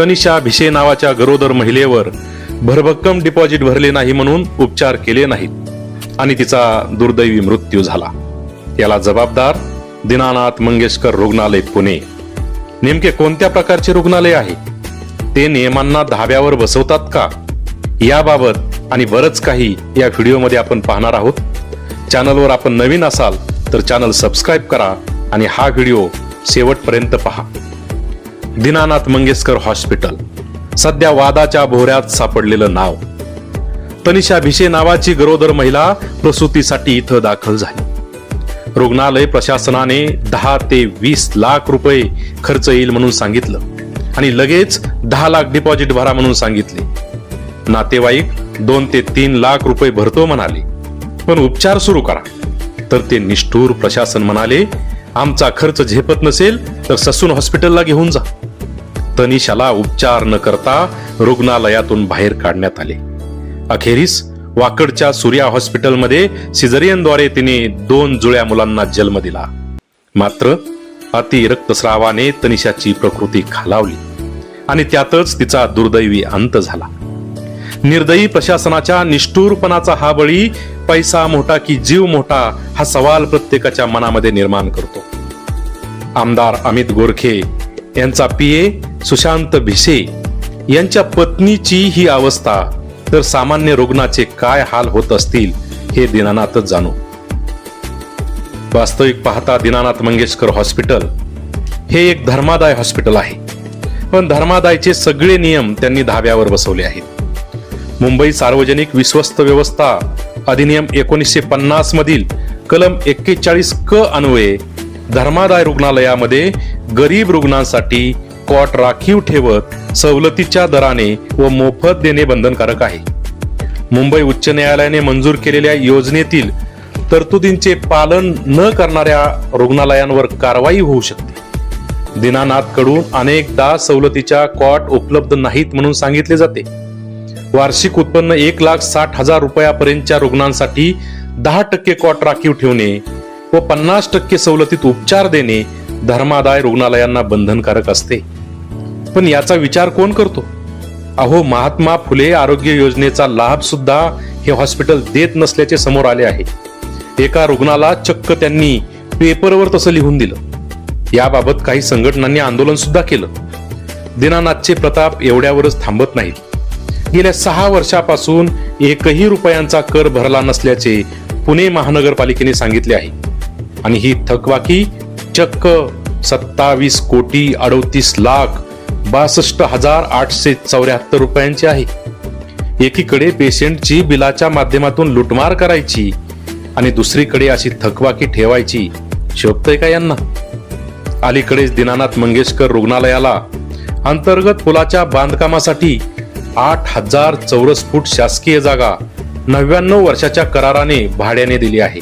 तनिषा भिशे नावाच्या गरोदर महिलेवर भरभक्कम डिपॉझिट भरले नाही म्हणून उपचार केले नाहीत आणि तिचा दुर्दैवी मृत्यू झाला. याला जबाबदार दीनानाथ मंगेशकर रुग्णालय पुणे. नेमके कोणत्या प्रकारचे रुग्णालय आहे? ते नियमांना धाब्यावर बसवतात का? याबाबत आणि बरंच काही या व्हिडिओमध्ये आपण पाहणार आहोत. चॅनलवर आपण नवीन असाल तर चॅनल सबस्क्राईब करा आणि हा व्हिडिओ शेवटपर्यंत पहा. दीनानाथ मंगेशकर हॉस्पिटल. सध्या वादाच्या भोऱ्यात सापडलेलं नाव. तनिषा भिशे नावाची गरोदर महिला प्रसूतीसाठी इथं दाखल झाली. रुग्णालय प्रशासनाने दहा ते वीस लाख रुपये खर्च येईल म्हणून सांगितलं आणि लगेच दहा लाख डिपॉझिट भरा म्हणून सांगितले. नातेवाईक दोन ते तीन लाख रुपये भरतो म्हणाले पण उपचार सुरू करा. तर ते निष्ठूर प्रशासन म्हणाले आमचा खर्च झेपत नसेल तर ससून हॉस्पिटलला घेऊन जा. तनिषाला उपचार न करता रुग्णालयातून बाहेर काढण्यात आले. अखेरीस वाकडच्या सूर्या हॉस्पिटलमध्ये सिझरियनद्वारे तिने दोन जुळ्या मुलांना जन्म दिला. मात्र अति रक्तस्रावाने तनिषाची प्रकृती खालावली आणि त्यातच तिचा दुर्दैवी अंत झाला. निर्दयी प्रशासनाच्या निष्ठूरपणाचा हा बळी पैसा मोठा की जीव मोठा हा सवाल प्रत्येकाच्या मनामध्ये निर्माण करतो. आमदार अमित गोरखे यांचा पीए सुशांत भिसे यांच्या पत्नीची ही अवस्था तर सामान्य रुग्णाचे काय हाल होत असतील हे दिनानाथच जाणू. वास्तविक पाहता दिनानाथ मंगेशकर हॉस्पिटल हे एक धर्मादाय हॉस्पिटल आहे. पण धर्मादायचे सगळे नियम त्यांनी धाब्यावर बसवले आहेत. मुंबई सार्वजनिक विश्वस्त व्यवस्था अधिनियम एकोणीसशे पन्नास मधील कलम एक्केचाळीस क अन्वये धर्मादाय रुग्णालयामध्ये गरीब रुग्णांसाठी कॉट राखीव ठेवत सवलतीच्या दराने व मोफत देणे बंधनकारक आहे. मुंबई उच्च न्यायालयाने मंजूर केलेल्या योजनेतील तरतुदींचे पालन न करणाऱ्या रुग्णालयांवर कारवाई होऊ शकते. दिनानाथकडून अनेकदा सवलतीच्या कॉट उपलब्ध नाहीत म्हणून सांगितले जाते. वार्षिक उत्पन्न एक लाख साठ हजार रुपयापर्यंतच्या रुग्णांसाठी दहा टक्के कॉट राखीव ठेवणे व पन्नास टक्के सवलतीत उपचार देणे धर्मादाय रुग्णालयांना बंधनकारक असते. पण याचा विचार कोण करतो? अहो महात्मा फुले आरोग्य योजनेचा लाभ सुद्धा हे हॉस्पिटल देत नसल्याचे समोर आले आहे. एका रुग्णाला चक्क त्यांनी पेपरवर तसं लिहून दिलं. याबाबत काही संघटनांनी आंदोलन सुद्धा केलं. दीनानाथचे प्रताप एवढ्यावरच थांबत नाहीत. गेल्या सहा वर्षापासून एकही रुपयांचा कर भरला नसल्याचे पुणे महानगरपालिकेने सांगितले आहे. आणि ही थकवाकी चक्क सत्तावीस कोटी अडतीस लाख बासष्ट हजार आठशे चौऱ्याहत्तर रुपयांची आहे. एकीकडे पेशंटची बिलाच्या माध्यमातून लुटमार करायची आणि दुसरीकडे अशी थकवाकी ठेवायची शोभतय का यांना? अलीकडेच दीनानाथ मंगेशकर रुग्णालयाला अंतर्गत पुलाच्या बांधकामासाठी आठ हजार चौरस फूट शासकीय जागा नव्याण्णव वर्षाच्या कराराने भाड्याने दिली आहे.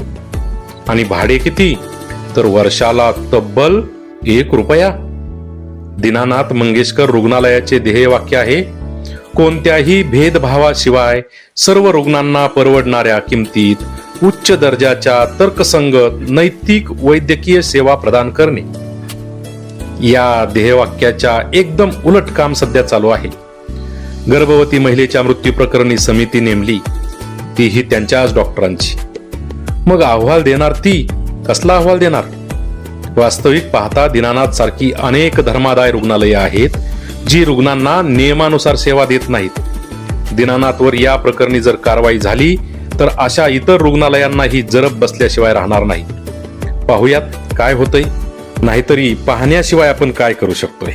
आणि भाडे किती? तर वर्षाला तब्बल एक रुपया. दीनानाथ मंगेशकर रुग्णालयाचे ध्येयवाक्य आहे कोणत्याही भेदभावाशिवाय सर्व रुग्णांना परवडणाऱ्या किमतीत उच्च दर्जाच्या तर्कसंगत नैतिक वैद्यकीय सेवा प्रदान करणे. या ध्येयवाक्याच्या एकदम उलट काम सध्या चालू आहे. गर्भवती महिलेच्या मृत्यू प्रकरणी समिती नेमली. तीही त्यांच्याच डॉक्टरांची. मग अहवाल देणार ती? कसला अहवाल देणार? वास्तविक पाहता दिनानाथ सारखी अनेक धर्मादाय रुग्णालये आहेत जी रुग्णांना नियमानुसार सेवा देत नाहीत. दिनानाथवर या प्रकरणी जर कारवाई झाली तर अशा इतर रुग्णालयांनाही जरब बसल्याशिवाय राहणार नाही. पाहुयात काय होतंय? नाहीतरी पाहण्याशिवाय आपण काय करू शकतोय?